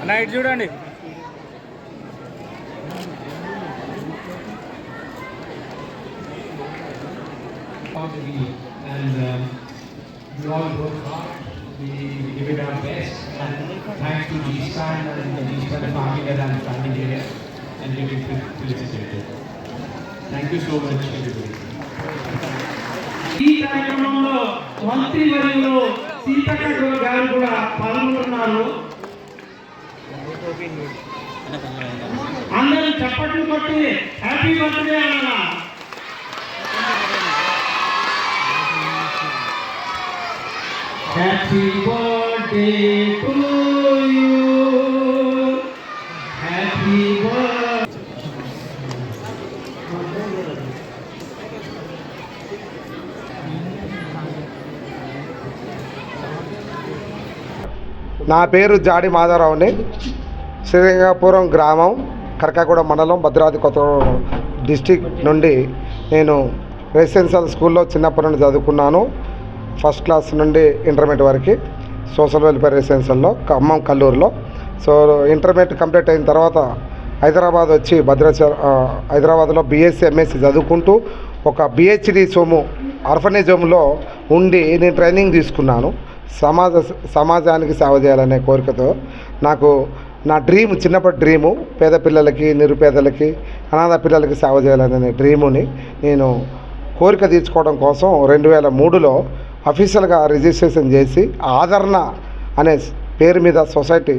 అన్న ఇటు చూడండి. And um, we all work hard, we, we give it our best. And thanks to G-Span and the G-Span family that I'm standing here and getting felicitated. Thank you so much, everybody. ఈ కార్యక్రమంలో మంత్రి వర్యులు సీతక్క గారు కూడా పాల్గొంటున్నారు. అందరూ చప్పట్లు కొట్టి హ్యాపీ బర్త్డే అన్న హ్యాపీ బర్త్డే టు నా పేరు జాడి మాధవరావుని. శ్రీరంగపురం గ్రామం కరకాగూడ మండలం భద్రాద్రి కొత్త డిస్టిక్ నుండి నేను రెసిడెన్షియల్ స్కూల్లో చిన్నప్పటి నుండి చదువుకున్నాను. ఫస్ట్ క్లాస్ నుండి ఇంటర్మీడియట్ వరకు సోషల్ వెల్ఫేర్ రెసిడెన్షియల్లో ఖమ్మం కల్లూరులో. సో ఇంటర్మీడియట్ కంప్లీట్ అయిన తర్వాత హైదరాబాద్ వచ్చి భద్రాచల హైదరాబాద్లో బీఎస్సీ ఎంఎస్సీ చదువుకుంటూ ఒక బిహెచ్డి సోము ఆర్ఫనేజ్ హోమ్లో ఉండి నేను ట్రైనింగ్ తీసుకున్నాను. సమాజ సమాజానికి సేవ చేయాలనే కోరికతో నాకు నా డ్రీమ్ చిన్నప్పటి డ్రీము పేద పిల్లలకి నిరుపేదలకి అనాథ పిల్లలకి సేవ చేయాలనే డ్రీముని నేను కోరిక తీర్చుకోవడం కోసం రెండు వేల మూడులో అఫీషియల్గా రిజిస్ట్రేషన్ చేసి ఆదరణ అనే పేరు మీద సొసైటీ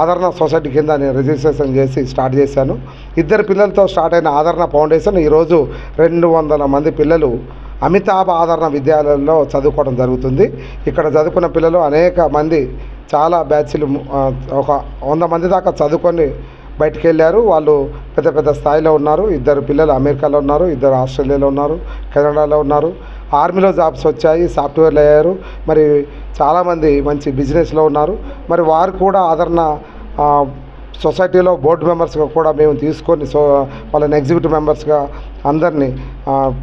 ఆదరణ సొసైటీ కింద నేను రిజిస్ట్రేషన్ చేసి స్టార్ట్ చేశాను. ఇద్దరు పిల్లలతో స్టార్ట్ అయిన ఆదరణ ఫౌండేషన్ ఈరోజు రెండు వందల మంది పిల్లలు అమితాబ్ ఆదరణ విద్యాలయాల్లో చదువుకోవడం జరుగుతుంది. ఇక్కడ చదువుకున్న పిల్లలు అనేక మంది చాలా బ్యాచ్లు ఒక వంద మంది దాకా చదువుకొని బయటికి వెళ్ళారు వాళ్ళు పెద్ద పెద్ద స్థాయిలో ఉన్నారు. ఇద్దరు పిల్లలు అమెరికాలో ఉన్నారు ఇద్దరు ఆస్ట్రేలియాలో ఉన్నారు కెనడాలో ఉన్నారు. ఆర్మీలో జాబ్స్ వచ్చాయి సాఫ్ట్వేర్లు అయ్యారు. మరి చాలామంది మంచి బిజినెస్లో ఉన్నారు. మరి వారు కూడా ఆదరణ సొసైటీలో బోర్డు మెంబర్స్గా కూడా మేము తీసుకొని సో వాళ్ళని ఎగ్జిక్యూటివ్ మెంబర్స్గా అందరినీ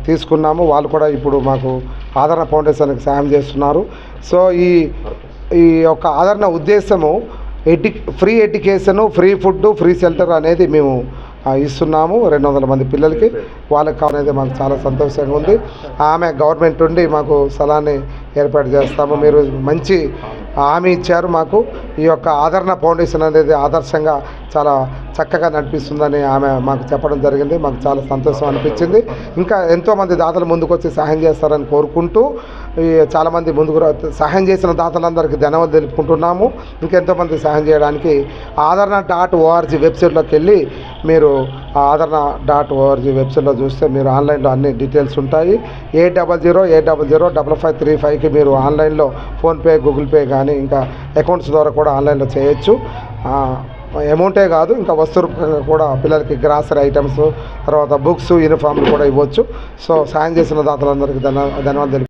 తీసుకున్నాము. వాళ్ళు కూడా ఇప్పుడు మాకు ఆదరణ ఫౌండేషన్కి సాయం చేస్తున్నారు. సో ఈ ఈ యొక్క ఆదరణ ఉద్దేశము edu free education free food free shelter అనేది మేము ఇస్తున్నాము రెండు వందల మంది పిల్లలకి. వాళ్ళకి కావాలనేది మాకు చాలా సంతోషంగా ఉంది. ఆమె గవర్నమెంట్ నుండి మాకు స్థలాన్ని ఏర్పాటు చేస్తాము. మీరు మంచి హామీ ఇచ్చారు మాకు. ఈ యొక్క ఆదరణ ఫౌండేషన్ అనేది ఆదర్శంగా చాలా చక్కగా నడిపిస్తుందని ఆమె మాకు చెప్పడం జరిగింది. మాకు చాలా సంతోషం అనిపించింది. ఇంకా ఎంతోమంది దాతలు ముందుకు వచ్చి సహాయం చేస్తారని కోరుకుంటూ చాలామంది ముందుకు సహాయం చేసిన దాతలందరికీ ధన్యవాదాలు తెలుపుకుంటున్నాము. ఇంకెంతోమంది సహాయం చేయడానికి ఆదరణ డాట్ ఓఆర్జీ వెబ్సైట్లోకి వెళ్ళి మీరు ఆదరణ డాట్ ఓఆర్జీ వెబ్సైట్లో చూస్తే మీరు ఆన్లైన్లో అన్ని డీటెయిల్స్ ఉంటాయి. A double zero A double zero double five three ఫైవ్కి మీరు ఆన్లైన్లో ఫోన్పే గూగుల్ పే కానీ ఇంకా అకౌంట్స్ ద్వారా కూడా ఆన్లైన్లో చేయొచ్చు. అమౌంటే కాదు ఇంకా వస్తువు కూడా పిల్లలకి గ్రాసరీ ఐటమ్స్ తర్వాత బుక్స్ యూనిఫామ్లు కూడా ఇవ్వచ్చు. సో సాయం చేసిన దాతలందరికీ ధన్య ధన్యవాదాలు.